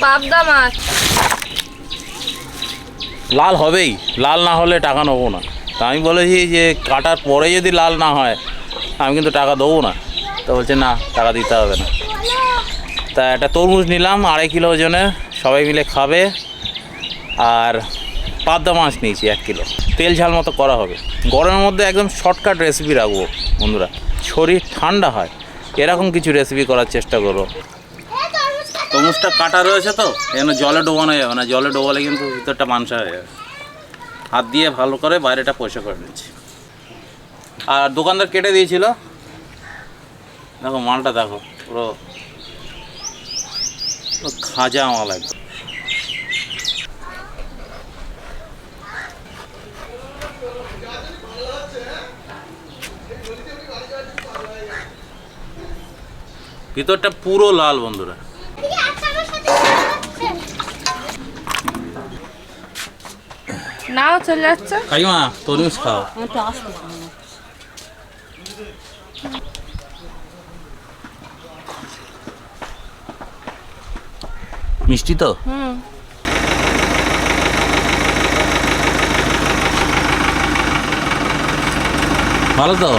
পাবদা মাছ। লাল হবেই, লাল না হলে টাকা নেব না। তা আমি বলেছি যে কাটার পরে যদি লাল না হয়, আমি কিন্তু টাকা দেবো না। তো বলছে, না, টাকা দিতে হবে না। তা একটা তরমুজ নিলাম, আড়াই কিলো ওজনের সবাই মিলে খাবে। আর পাবদা মাছ নিয়েছি এক কিলো। তেল ঝাল মতো করা হবে। গরমের মধ্যে একদম শর্টকাট রেসিপি রাখব, বন্ধুরা। শরীর ঠান্ডা হয়। এরকম কিছু রেসিপি করার চেষ্টা করব। তরমুজটা কাটা রয়েছে তো, এখানে জলে ডোবানো যাবে না, জলে ডোবালে কিন্তু ভিতরটা মাংসা হয়ে যাবে। হাত দিয়ে ভালো করে বাইরেটা পয়সা করে নিচ্ছি। আর দোকানদার কেটে দিয়েছিল। দেখো মালটা দেখো পুরো খাজা মাল একদম। ভিতরটা পুরো লাল বন্ধুরা। নাও চলে যাচ্ছে। কাকিমা তরমুজ খাও। মিষ্টি তো? হুম। ভালো তো?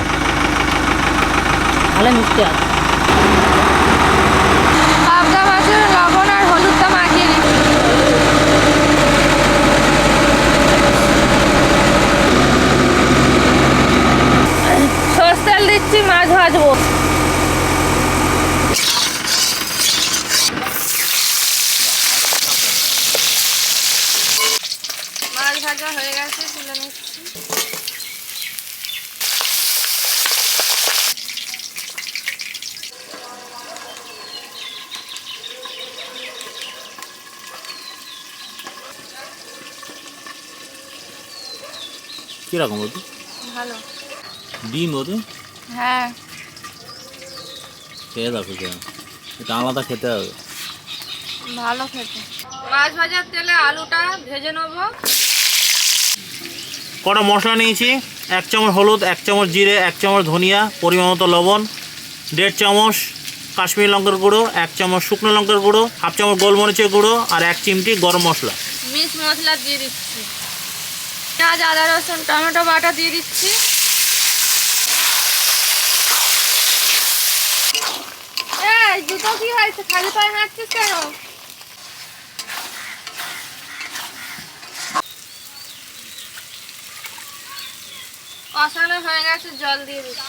ভালো মিষ্টি আছে পাবদা মাছের লবণ আর হলুদটা মাখিয়ে দিচ্ছি সর্ষে তেল দিচ্ছি মাছ ভাজবো মাছ ভাজা হয়ে গেছে তুলে নিচ্ছি। কীরকম ওদের ভালো। ডিম ওদের হ্যাঁ। খেয়ে দেখো এটা আলাদা খেতে হবে। ভালো খেতে। মাছ ভাজার তেলে আলুটা ভেজে নেব। কটা মশলা নিয়েছি? এক চামচ হলুদ, এক চামচ জিরে, এক চামচ ধনিয়া, পরিমাণ মতো লবণ, দেড় চামচ কাশ্মীরি লঙ্কার গুঁড়ো, এক চামচ শুকনো লঙ্কার গুঁড়ো, হাফ চামচ গোলমরিচের গুঁড়ো আর এক চিমটি গরম মশলা। মিক্স মশলা দিয়ে দিচ্ছি। পেঁয়াজ, আদা, রসুন, টমেটো বাটা দিয়ে দিচ্ছি। জুতো কি হয়েছে? খালি পায়ে হাঁটছিস কেন? কষানো হয়ে গেছে, জল দিয়ে দিচ্ছি।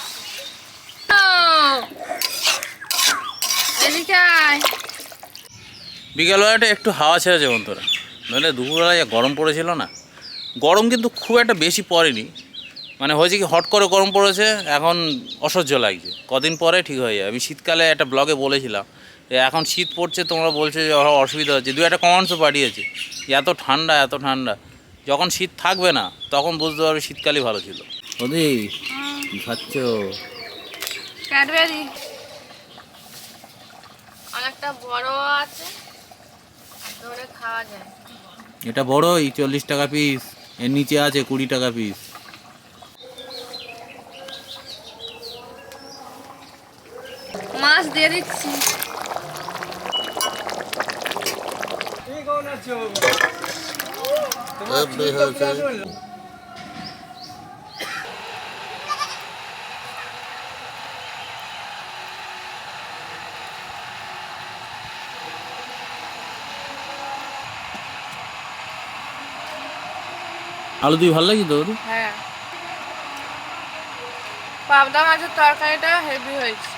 বিকেলবেলাটা একটু হাওয়া ছেড়েছে বন্ধুরা। নইলে দুপুরবেলায় যা গরম পড়েছিল না, গরম কিন্তু খুব একটা বেশি পড়েনি। মানে হয়েছে কি, হট করে গরম পড়েছে, এখন অসহ্য লাগছে। কদিন পরে ঠিক হয়ে যাবে। আমি শীতকালে একটা ব্লগে বলেছিলাম, যে এখন শীত পড়ছে, তোমরা বলছো যে অসুবিধা হচ্ছে। দু একটা কমেন্টসও পাঠিয়েছে, যে এত ঠান্ডা এত ঠান্ডা। যখন শীত থাকবে না, তখন বুঝতে পারবে শীতকালই ভালো ছিল। ওদি কি খাচ্ছ? ক্যাডবেরি। অনেকটা বড় আছে ধরে খাওয়া যায়। এটা বড়ই চল্লিশ টাকা পিস এর নিচে আছে কুড়ি টাকা পিস মাছ দিয়ে দিচ্ছি। আলু দিয়ে ভালো লাগে তো হ্যাঁ। পাবদা মাছের তরকারিটা হেভি হয়েছে।